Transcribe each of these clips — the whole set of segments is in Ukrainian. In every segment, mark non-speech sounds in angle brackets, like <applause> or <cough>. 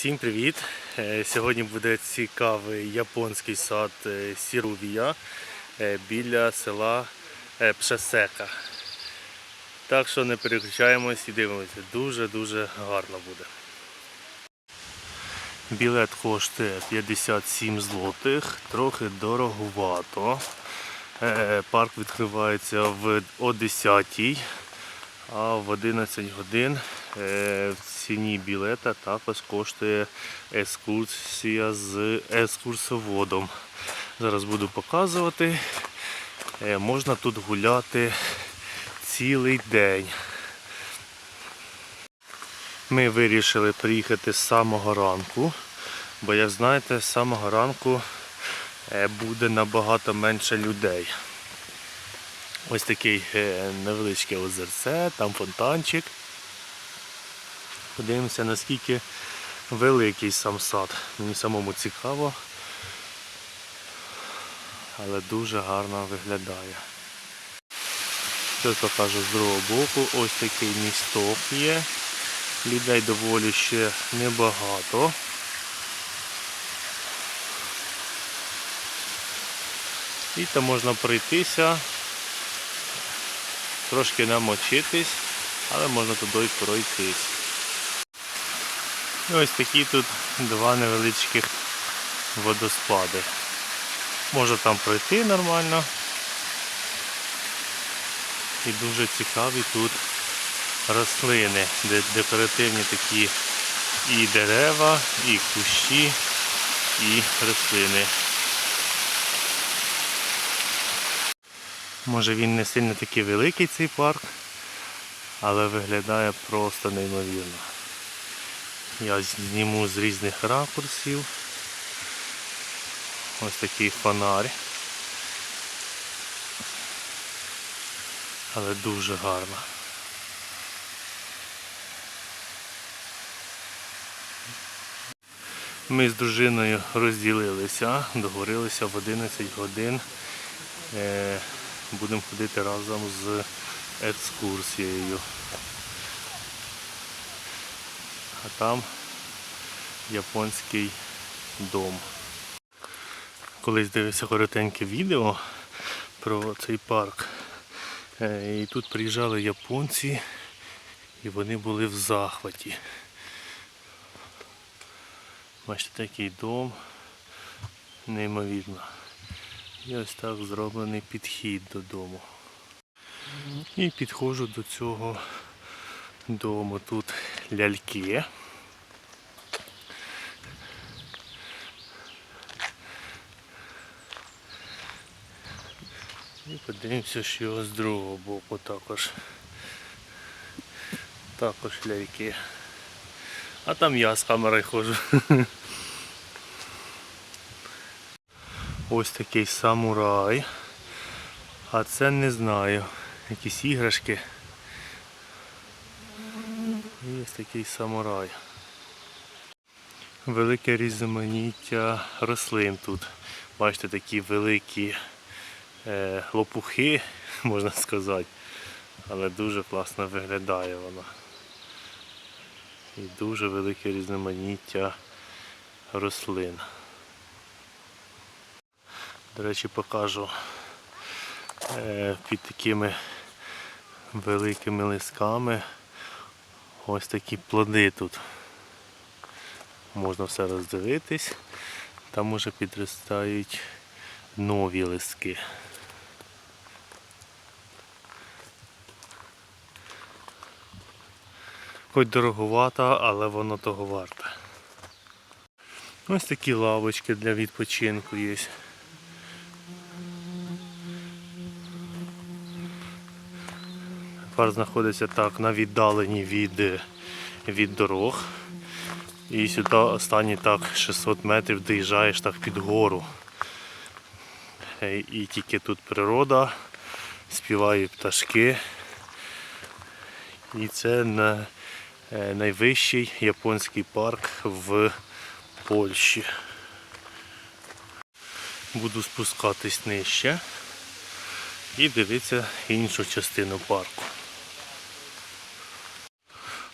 Всім привіт! Е, Сьогодні буде цікавий японський сад е, Сірувія е, біля села Пшесека. Так що не переключаємось і дивимося. Дуже-дуже гарно буде. Білет коштує 57 злотих, трохи дороговато. Парк відкривається в о 10 а в 11 годин е, в ціні білета також коштує екскурсія з екскурсоводом. Зараз буду показувати. Е, Можна тут гуляти цілий день. Ми вирішили приїхати з самого ранку, бо, як знаєте, з самого ранку е, буде набагато менше людей. Ось такий е, невеличке озерце, там фонтанчик. Подивимося, наскільки великий сам сад. Мені самому цікаво, але дуже гарно виглядає. Це покажу з другого боку. Ось такий місток є. Людей доволі ще небагато. І там можна пройтися трошки намочитись, але можна туди пройтись. І ось такі тут два невеличких водоспади. Можна там пройти нормально. І дуже цікаві тут рослини, де декоративні такі і дерева, і кущі, і рослини. Може він не сильно такий великий цей парк, але виглядає просто неймовірно. Я зніму з різних ракурсів. Ось такий фонарь. Але дуже гарно. Ми з дружиною розділилися, договорилися в 11 годин. Будемо ходити разом з екскурсією. А там японський дом. Колись дивився коротеньке відео про цей парк. Е, І тут приїжджали японці і вони були в захваті. Бачите, такий дом неймовірно. І ось так зроблений підхід додому. І підходжу до цього дому. Тут ляльки. І подивимося, що з другого боку також. Також ляльки. А там я з камерою ходжу. <laughs> Ось такий самурай. А це не знаю. Якісь іграшки. І ось такий самурай. Велике різноманіття рослин тут. Бачите, такі великі е, лопухи, <laughs> можна сказати. Але дуже класно виглядає вона. І дуже велике різноманіття рослин. До речі, покажу е, під такими великими лисками ось такі плоди тут. Можна все роздивитись. Там уже підростають нові листки. Хоч дороговато, але воно того варте. Ось такі лавочки для відпочинку є. Парк знаходиться так на віддаленні від, від дорог. І сюди останні так 600 метрів доїжджаєш так під гору. І тільки тут природа, співають пташки. І це е, найвищий японський парк в Польщі. Буду спускатись нижче і дивитися іншу частину парку.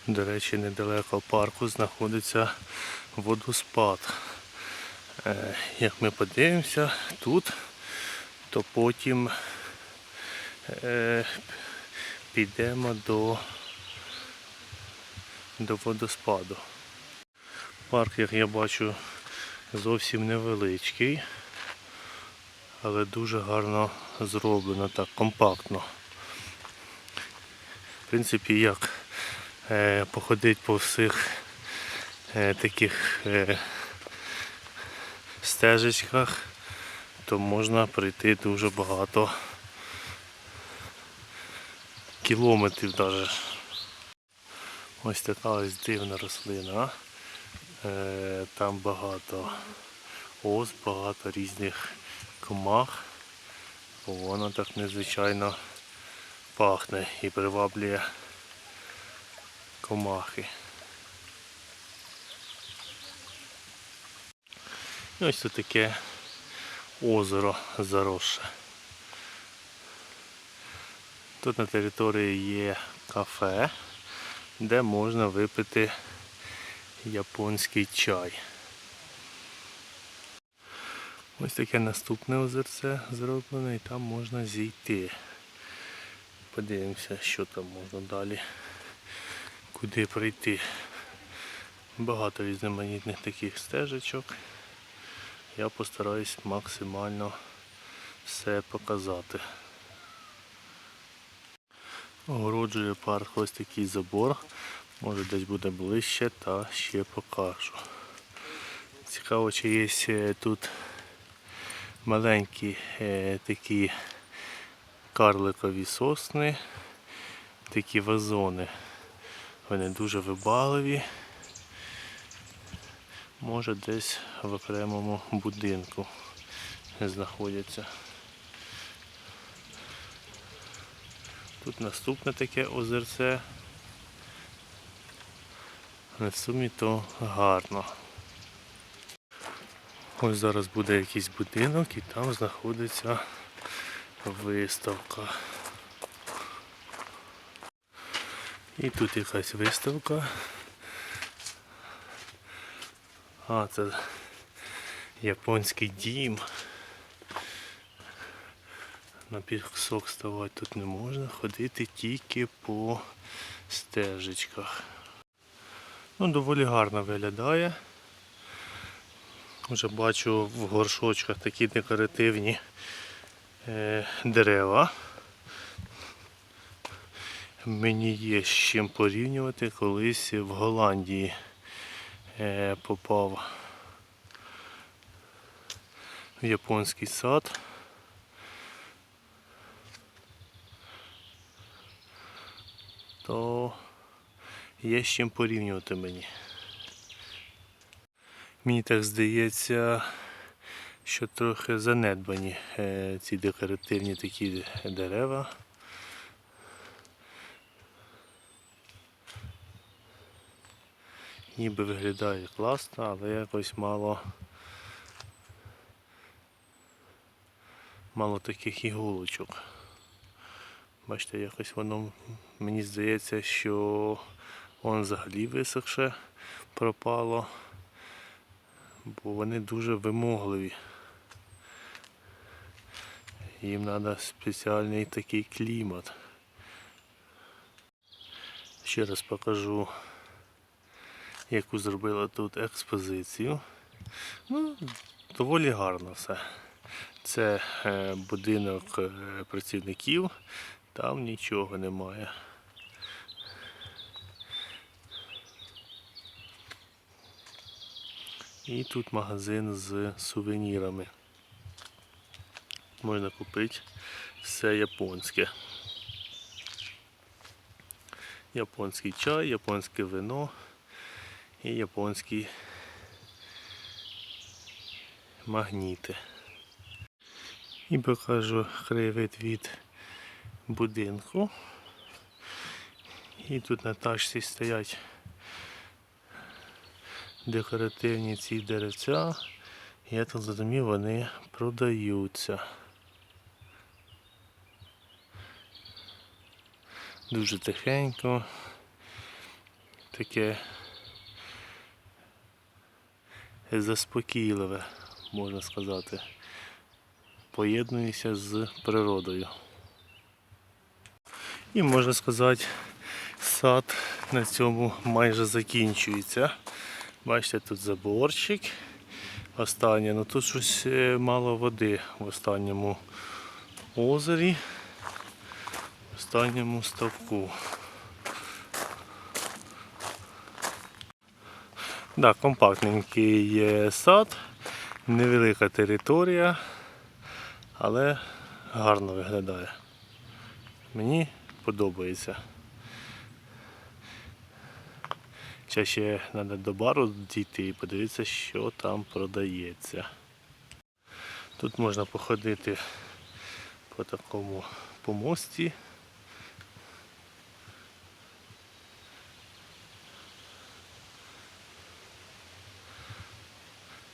До речі, недалеко парку знаходиться водоспад. Е, Як ми подивимося тут, то потім е, підемо до, до водоспаду. Парк, як я бачу, зовсім невеличкий, але дуже гарно зроблено, так, компактно. В принципі, як походити по всіх е, таких е, стежечках, то можна пройти дуже багато кілометрів навіть. Ось така ось дивна рослина. Е, Там багато ос, багато різних комах. Воно так незвичайно пахне і приваблює комахи. І ось тут таке озеро заросше. Тут на території є кафе, де можна випити японський чай. Ось таке наступне озерце зроблене і там можна зійти. Подивимося, що там можна далі, куди прийти. Багато різноманітних таких стежечок. Я постараюсь максимально все показати. Огороджує парк ось такий забор. Може десь буде ближче та ще покажу. Цікаво, чи є тут маленькі е, такі карликові сосни, такі вазони. Вони дуже вибагливі. Може десь в окремому будинку знаходяться. Тут наступне таке озерце. На сумі то гарно. Ось зараз буде якийсь будинок і там знаходиться виставка. І тут якась виставка. А, це японський дім. На пісок ставати тут не можна, ходити тільки по стежечках. Ну, доволі гарно виглядає. Вже бачу в горшочках такі декоративні е, дерева. Мені є з чим порівнювати, колись в Голландії е, попав в японський сад. То є з чим порівнювати мені. Мені так здається, що трохи занедбані е, ці декоративні такі дерева. Ніби виглядає класно, але якось мало мало таких іголочок. Бачите, якось воно мені здається, що воно взагалі висохше пропало, бо вони дуже вимогливі. Їм треба спеціальний такий клімат. Ще раз покажу, яку зробила тут експозицію. Ну, доволі гарно все. Це е, будинок е, працівників, там нічого немає. І тут магазин з сувенірами. Можна купити все японське. Японський чай, японське вино і японські магніти. І покажу краєвид від будинку. І тут на тачці стоять декоративні ці деревця. Я так зрозумів, вони продаються. Дуже тихенько. таке заспокійливе, можна сказати. Поєднуюся з природою. І можна сказати, сад на цьому майже закінчується. Бачите, тут заборчик. Останнє, ну тут щось е, мало води в останньому озері, в останньому ставку. Да, компактненький сад, невелика територія, але гарно виглядає. Мені подобається. Ще ще треба до бару дійти і подивитися, що там продається. Тут можна походити по такому помості.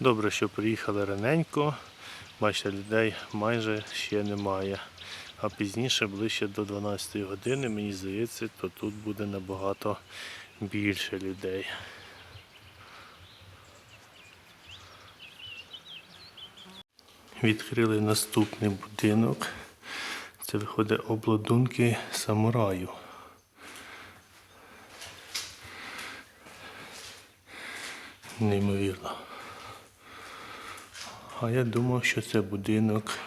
Добре, що приїхали раненько. Бачите, людей майже ще немає. А пізніше, ближче до 12 години, мені здається, то тут буде набагато більше людей. Відкрили наступний будинок. Це виходить обладунки самураю. Неймовірно. А я думав, що це будинок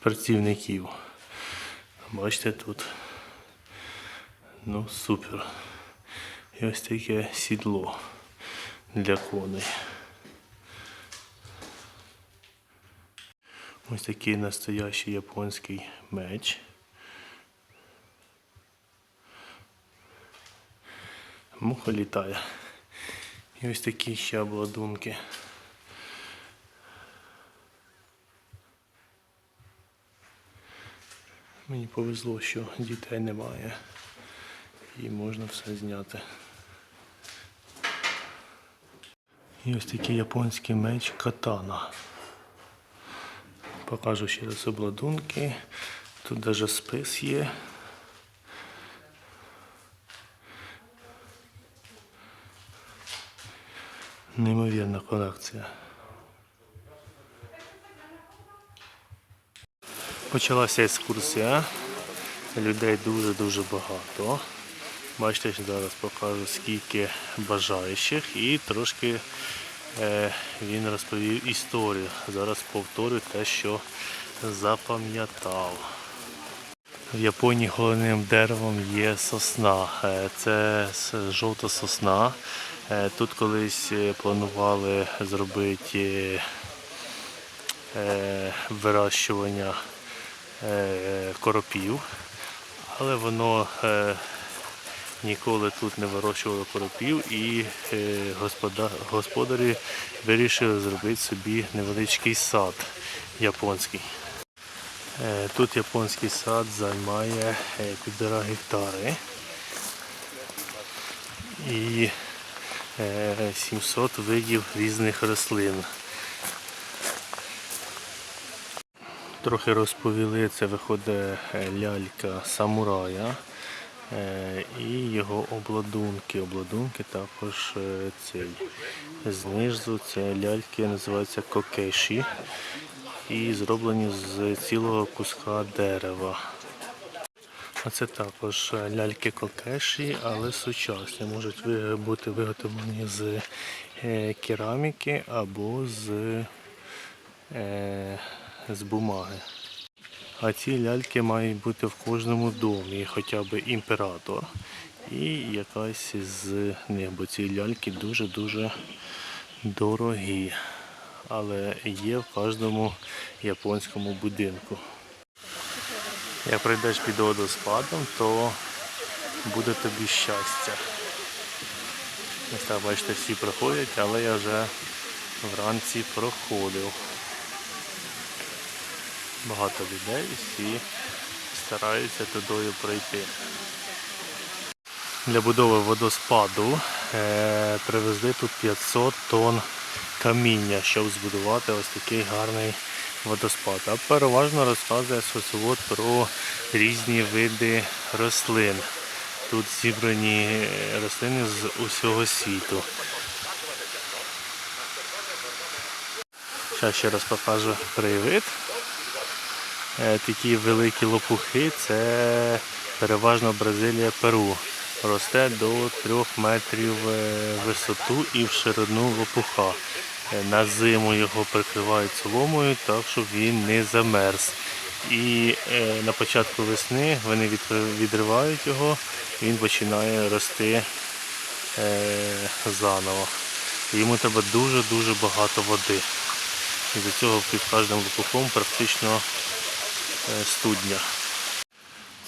працівників. Бачите тут. Ну, супер. І ось таке сідло для коней. Ось такий настоящий японський меч. Муха літає. І ось такі ще обладунки. Мені повезло, що дітей немає і можна все зняти. І ось такий японський меч катана. Покажу ще раз обладунки. Тут навіть спис є. Неймовірна колекція. Почалася екскурсія. Людей дуже-дуже багато. Бачите, що зараз покажу скільки бажаючих і трошки е, він розповів історію. Зараз повторю те, що запам'ятав. В Японії головним деревом є сосна. Е, Це жовта сосна. Е, Тут колись е, планували зробити е, вирощування коропів, але воно ніколи тут не вирощувало коропів і господарі вирішили зробити собі невеличкий сад японський. Тут японський сад займає півтора гектари і 700 видів різних рослин. Трохи розповіли, це виходить е, лялька самурая е, і його обладунки. Обладунки також е, цей. Знизу це ляльки називаються кокеші і зроблені з цілого куска дерева. Це також ляльки кокеші, але сучасні. Можуть бути виготовлені з е, кераміки або з, е, з бумаги. А ці ляльки мають бути в кожному домі, хоча б імператор. І якась з них, бо ці ляльки дуже-дуже дорогі. Але є в кожному японському будинку. Як прийдеш під водоспадом, то буде тобі щастя. Ось так, бачите, всі проходять, але я вже вранці проходив. Багато людей, всі стараються тудою пройти. Для будови водоспаду е, привезли тут 500 тонн каміння, щоб збудувати ось такий гарний водоспад. А переважно розказує соцвод про різні види рослин. тут зібрані рослини з усього світу. Зараз ще раз покажу привид. Е, Такі великі лопухи це переважно Бразилія Перу. Росте до 3 метрів е, висоту і в ширину лопуха. Е, На зиму його прикривають соломою, так щоб він не замерз. І е, на початку весни вони відривають його, він починає рости е, заново. Йому треба дуже-дуже багато води. І до цього під кожним лопухом практично студня.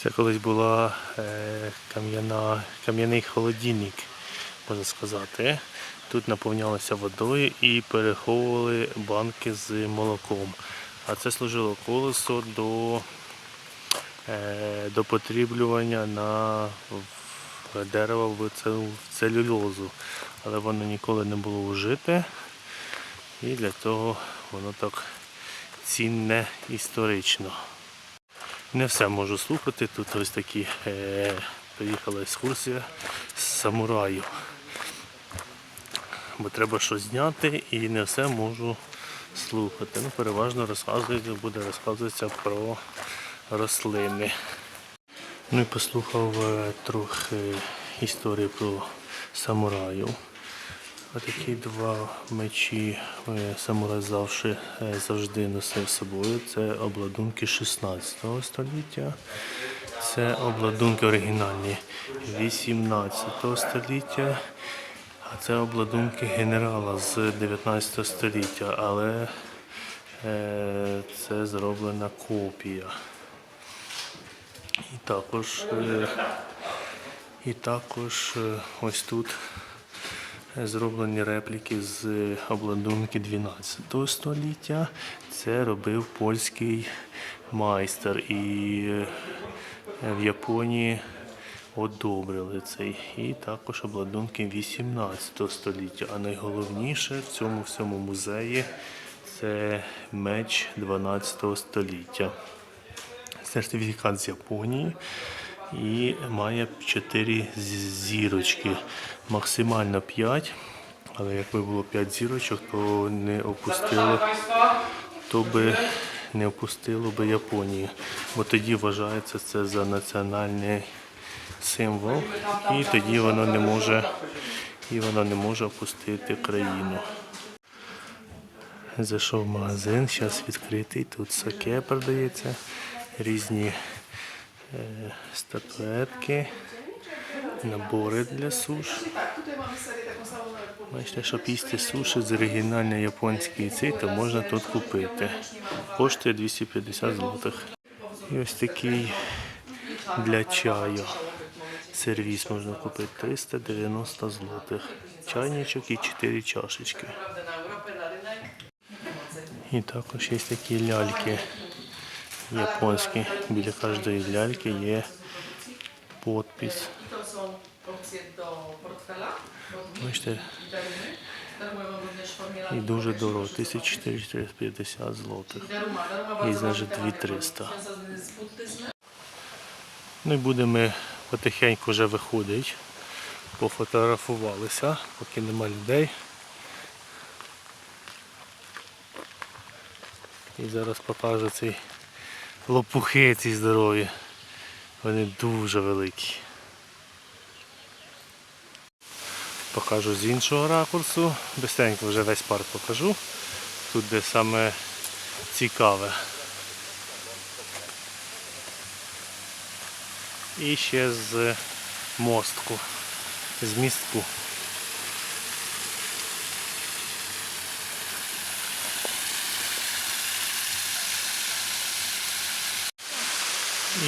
Це колись була кам'яний холодильник, можна сказати. Тут наповнялося водою і переховували банки з молоком. А це служило колесо до, е, до потріблювання на дерева в це- в целюлозу. Але воно ніколи не було вжите. І для того воно так цінне історично. Не все можу слухати. Тут ось такі е, приїхала екскурсія з самураїв. Бо треба щось зняти і не все можу слухати. Ну, переважно розказується, буде розказуватися про рослини. Ну і послухав е, трохи історії про самураїв. Отакі два мечі е, самурай завжди, е, завжди носив з собою. Це обладунки 16 століття. Це обладунки оригінальні 18 століття. Це обладунки генерала з 19 століття, але е, це зроблена копія. І також, е, і також е, ось тут зроблені репліки з обладунки 12 століття. Це робив польський майстер. І в Японії одобрили цей. І також обладунки 18 століття. А найголовніше в цьому всьому музеї це меч 12 століття. Сертифікат з Японії і має 4 зірочки. Максимально 5. Але якби було 5 зірочок, то не опустило, то би не опустило би Японію. Бо тоді вважається це за національний символ, і тоді воно не може, і воно не може опустити країну. Зайшов в магазин, зараз відкритий. Тут саке продається, різні е, статуетки, набори для суш. Бачите, щоб їсти суші з оригінальної японської цей, то можна тут купити. Коштує 250 злотих. І ось такий для чаю. Сервіс можна купити 390 злотих. Чайничок і 4 чашечки. І також є такі ляльки японські. Біля кожної ляльки є подпис. Бачите, і дуже дорого, 1450 злотих. Ważny temat, 2300. związany z buddyzmem. Ну і будемо потихеньку вже виходити. Пофотографувалися, поки нема людей. І зараз покажу ці лопухи ці здорові. Вони дуже великі. Покажу з іншого ракурсу. Бистренько вже весь парк покажу. Тут де саме цікаве. І ще з мостку, з містку.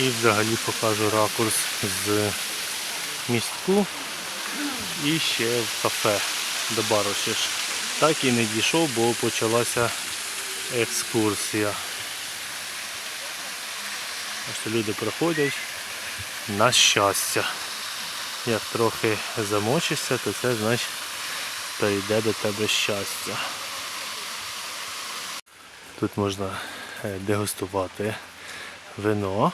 І взагалі покажу ракурс з містку і ще в кафе до бару. Так і не дійшов, бо почалася екскурсія. Ось люди приходять на щастя. Як трохи замочишся, то це значить прийде до тебе щастя. Тут можна е, дегустувати вино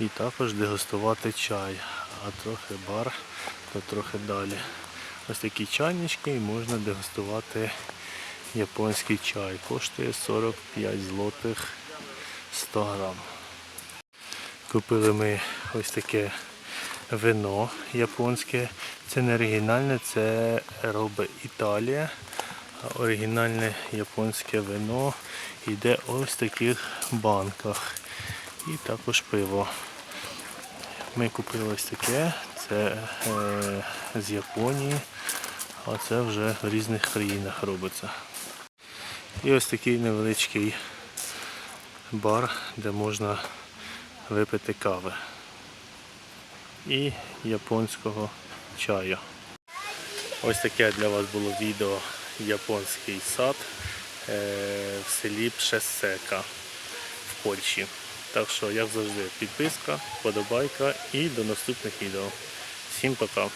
і також дегустувати чай. а трохи бар, то трохи далі. Ось такі чайнички і можна дегустувати японський чай. Коштує 45 злотих 100 грам. Купили ми ось таке вино японське. Це не оригінальне, це робить Італія. Оригінальне японське вино йде ось в таких банках. І також пиво. Ми купили ось таке, це е, з Японії, а це вже в різних країнах робиться. І ось такий невеличкий бар, де можна випити кави і японського чаю. Ось таке для вас було відео японський сад е, в селі Пшесека в Польщі. Так що, як завжди, підписка, подобайка і до наступних відео. Всім пока!